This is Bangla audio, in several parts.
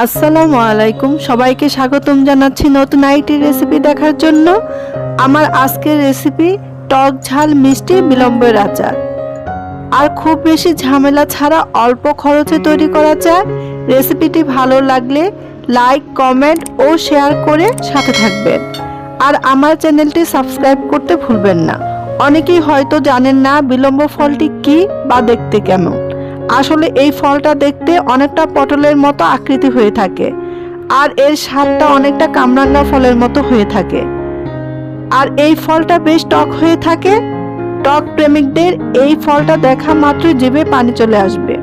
আসসালামু আলাইকুম। সবাইকে স্বাগতম জানাচ্ছি নতুন আইটি রেসিপি দেখার জন্য। আমার আজকের রেসিপি টক ঝাল মিষ্টি বিলম্বের আচার। আর খুব বেশি ঝামেলা ছাড়া অল্প খরচে তৈরি করা যায়। রেসিপিটি ভালো লাগলে লাইক, কমেন্ট ও শেয়ার করে সাথে থাকবেন। আর আমার চ্যানেলটি সাবস্ক্রাইব করতে ভুলবেন না। অনেকেই হয়তো জানেন না বিলম্ব ফলটি কি বা দেখতে কেমন। আসলে এই ফলটা দেখতে অনেকটা পটলের মতো আকৃতি হয়ে থাকে। আর এর স্বাদটা অনেকটা কামরাঙ্গা ফলের মতো হয়ে থাকে। আর এই ফলটা বেশ টক হয়ে থাকে। টক প্রেমিকদের এই ফলটা দেখা মাত্র জিভে পানি চলে আসবে।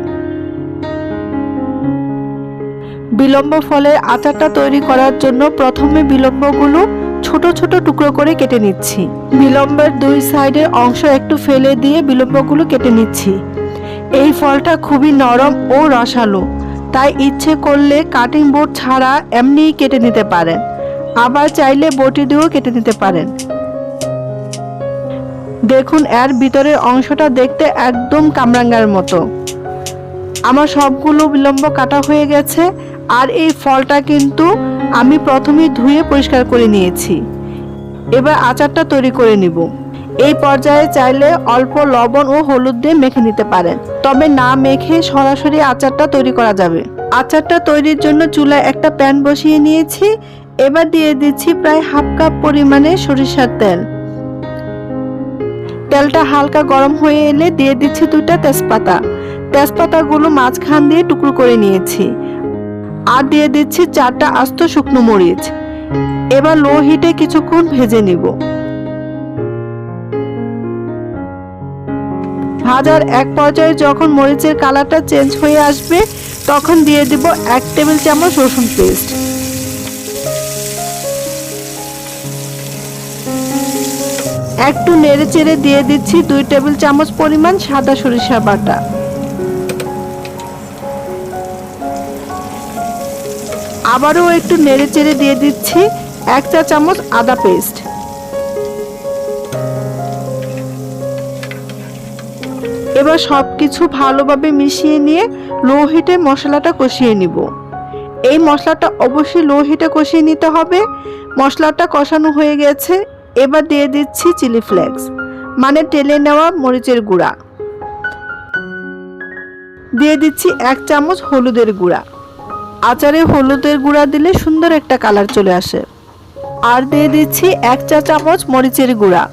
বিলম্ব ফলের আচারটা তৈরি করার জন্য প্রথমে বিলম্বগুলো ছোট ছোট টুকরো করে কেটে নিচ্ছি। বিলম্বের দুই সাইডের অংশ একটু ফেলে দিয়ে বিলম্বগুলো কেটে নিচ্ছি। এই ফলটা খুবই নরম ও রসালো, তাই ইচ্ছে করলে কাটিং বোর্ড ছাড়া এমনিই কেটে নিতে পারেন। আবার চাইলে বটি দিয়েও কেটে নিতে পারেন। দেখুন, এর ভিতরের অংশটা দেখতে একদম কামরাঙ্গার মতো। আমার সবগুলো বিলম্ব কাটা হয়ে গেছে, আর এই ফলটা কিন্তু আমি প্রথমেই ধুয়ে পরিষ্কার করে নিয়েছি। এবার আচারটা তৈরি করে নিব। এই পর্যায়ে চাইলে অল্প লবণ ও হলুদ দিয়ে মেখে নিতে পারেন। তবে না মেখে সরাসরি আচারটা তৈরি করা যাবে। আচারটা তৈরির জন্য চুলায় একটা প্যান বসিয়ে নিয়েছি। এবার দিয়ে দিচ্ছি প্রায় হাফ কাপ পরিমাণে সরিষার তেল। তেলটা হালকা গরম হয়ে এলে দিয়ে দিচ্ছি দুইটা তেজপাতা। তেজপাতাগুলো মাঝখান দিয়ে টুকরো করে নিয়েছি। আর দিয়ে দিচ্ছি চারটা আস্ত শুকনো মরিচ। এবার লো হিটে কিছুক্ষণ ভেজে নিব। ভাজার এক পর্যায়ে যখন মরিচের কালারটা চেঞ্জ হয়ে আসবে, তখন দিয়ে দিব এক টেবিল চামচ রসুন পেস্ট। একটু নেড়ে চেড়ে দিয়ে দিচ্ছি দুই টেবিল চামচ পরিমাণ সাদা সরিষা বাটা। আবারও একটু নেড়ে চেড়ে দিয়ে দিচ্ছি এক চা চামচ আদা পেস্ট। এবার সব কিছু ভালোভাবে মিশিয়ে নিয়ে লো হিটে মশলাটা কষিয়ে নিব। এই মশলাটা অবশ্যই লো হিটে কষিয়ে নিতে হবে। মশলাটা কষানো হয়ে গেছে। এবার দিয়ে দিচ্ছি চিলি ফ্লেক্স মানে টেলে নেওয়া মরিচের গুঁড়া। দিয়ে দিচ্ছি এক চামচ হলুদের গুঁড়া। আচারে হলুদের গুঁড়া দিলে সুন্দর একটা কালার চলে আসে। আর দিয়ে দিচ্ছি এক চা চামচ মরিচের গুঁড়া।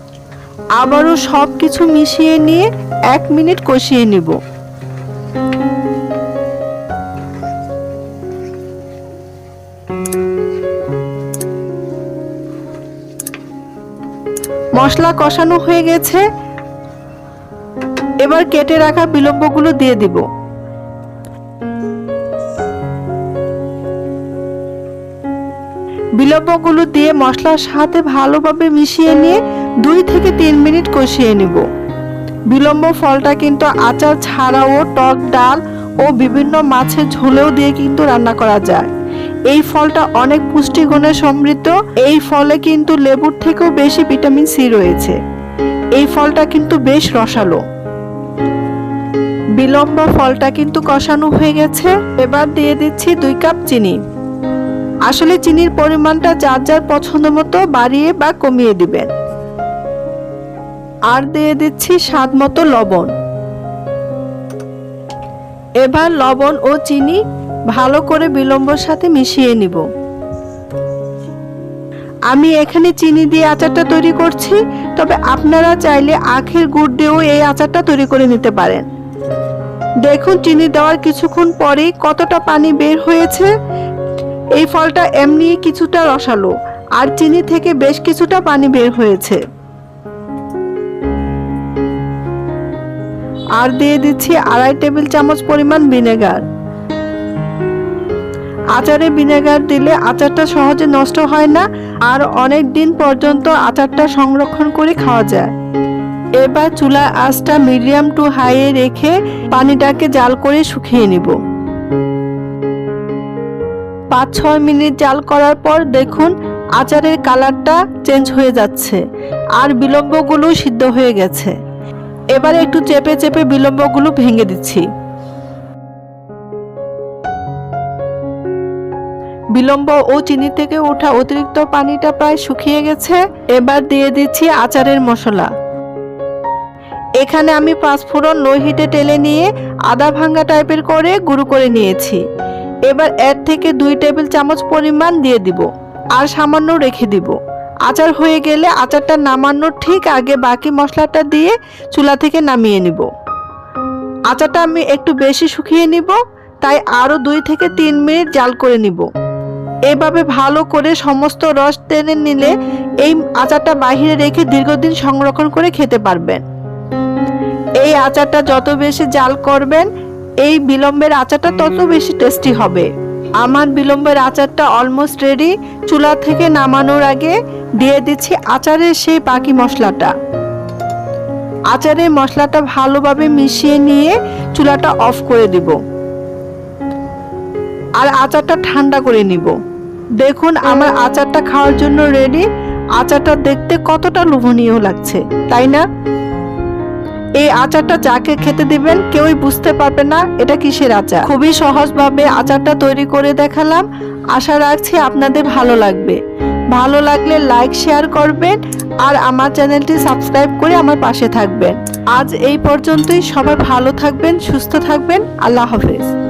আবারও সব কিছু মিশিয়ে নিয়ে এক মিনিট কষিয়ে নিব। মশলা কষানো হয়ে গেছে। এবার কেটে রাখা বিলম্বগুলো দিয়ে দিব। বিলম্বগুলো দিয়ে মশলার সাথে ভালোভাবে মিশিয়ে নিয়ে দুই থেকে তিন মিনিট কষিয়ে নিব। বিলম্ব ফলটা কিন্তু আচার ছাড়াও টক ডাল ও বিভিন্ন মাছের ঝোলেও দিয়ে কিন্তু রান্না করা যায়। এই ফলটা অনেক পুষ্টিগুণে সমৃদ্ধ। এই ফলে কিন্তু লেবুর থেকেও বেশি ভিটামিন সি রয়েছে। এই ফলটা কিন্তু বেশ রসালো। বিলম্ব ফলটা কিন্তু কষানো হয়ে গেছে। এবার দিয়ে দিচ্ছি দুই কাপ চিনি। আসলে চিনির পরিমাণটা যার যার পছন্দ মতো বাড়িয়ে বা কমিয়ে দিবেন। আর দিয়ে দিচ্ছি স্বাদ মতো লবণ। এবার লবণ ও চিনি ভালো করে বিলম্বর সাথে মিশিয়ে নিব। আমি এখানে চিনি দিয়ে আচারটা তৈরি করছি, তবে আপনারা চাইলে আখের গুড় দিয়েও এই আচারটা তৈরি করে নিতে পারেন। দেখুন, চিনি দেওয়ার কিছুক্ষণ পরেই কতটা পানি বের হয়েছে। এই ফলটা এমনি কিছুটা রসালো, আর চিনি থেকে বেশ কিছুটা পানি বের হয়েছে। আর দিয়ে দিচ্ছি আড়াই টেবিল চামচ পরিমাণ ভিনেগার। আচারে ভিনেগার দিলে আচারটা সহজে নষ্ট হয় না আর অনেক দিন পর্যন্ত আচারটা সংরক্ষণ করে খাওয়া যায়। এবার চুলার আঁচটা মিডিয়াম টু হাইয়ে রেখে পানিটাকে জাল করে শুকিয়ে নিব। পাঁচ ছয় মিনিট জাল করার পর দেখুন আচারের কালারটা চেঞ্জ হয়ে যাচ্ছে আর বিলম্বগুলো সিদ্ধ হয়ে গেছে। এবার একটু চেপে চেপে বিলম্বগুলো ভেঙে দিচ্ছি। বিলম্ব ও চিনি থেকে ওঠা অতিরিক্ত পানিটা প্রায় শুকিয়ে গেছে। এবার দিয়ে দিচ্ছি আচারের মশলা। এখানে আমি পাঁচফোড়ন লো হিটে টেলে নিয়ে আদা ভাঙ্গা টাইপের করে গুঁড়ো করে নিয়েছি। এবার এর থেকে দুই টেবিল চামচ পরিমাণ দিয়ে দিব। আর সামান্য রেখে দিব। আচার হয়ে গেলে আচারটা নামানোর ঠিক আগে বাকি মশলাটা দিয়ে চুলা থেকে নামিয়ে নিব। আচারটা আমি একটু বেশি শুকিয়ে নিব, তাই আরও দুই থেকে তিন মিনিট জাল করে নিব। এভাবে ভালো করে সমস্ত রস টেনে নিলে এই আচারটা বাহিরে রেখে দীর্ঘদিন সংরক্ষণ করে খেতে পারবেন। এই আচারটা যত বেশি জাল করবেন, এই বিলম্বের আচারটা তত বেশি টেস্টি হবে। আমার বিলম্বের আচারটা অলমোস্ট রেডি চুলা থেকে নামানোর আগে দিয়ে দিচ্ছি আচারের সেই বাকি মশলাটা। আচারের মশলাটা ভালোভাবে মিশিয়ে নিয়ে চুলাটা অফ করে দিব। আর আচারটা ঠান্ডা করে নিব। দেখুন, আমার আচারটা খাওয়ার জন্য রেডি আচারটা দেখতে কতটা লোভনীয় লাগছে, তাই না? এই আচারটা যাকে খেতে দিবেন কেউই বুঝতে পারবে না এটা কিসের আচার। খুবই সহজভাবে আচারটা তৈরি করে দেখালাম। আশা রাখছি আপনাদের ভালো লাগবে। ভালো লাগলে লাইক, শেয়ার করবেন আর আমার চ্যানেলটি সাবস্ক্রাইব করে আমার পাশে থাকবেন। আজ এই পর্যন্তই। সবাই ভালো থাকবেন, সুস্থ থাকবেন। আল্লাহ হাফেজ।